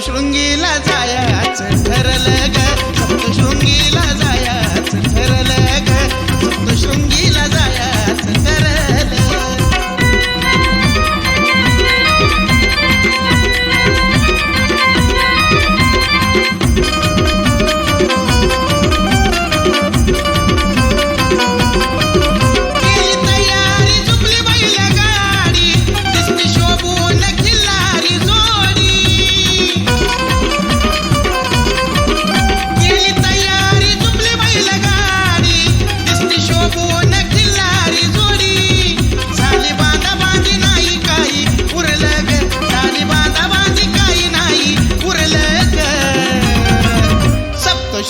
सप्तशृंगीला जायाच ठरलं ग. सप्तशृंगीला जा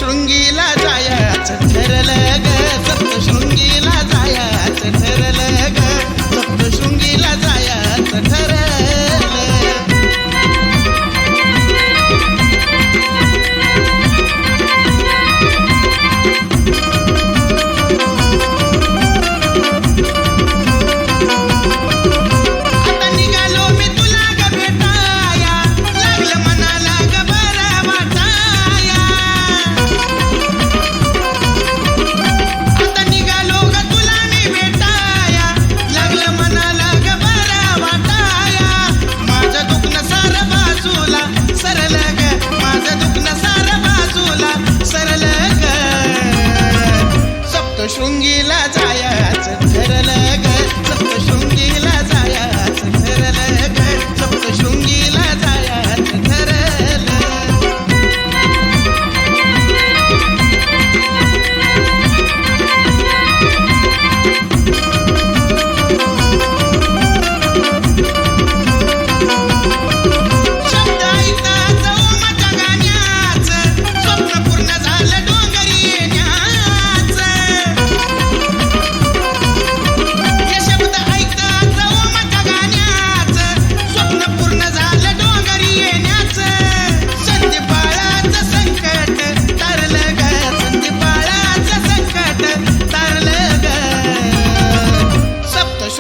¡Sanguí!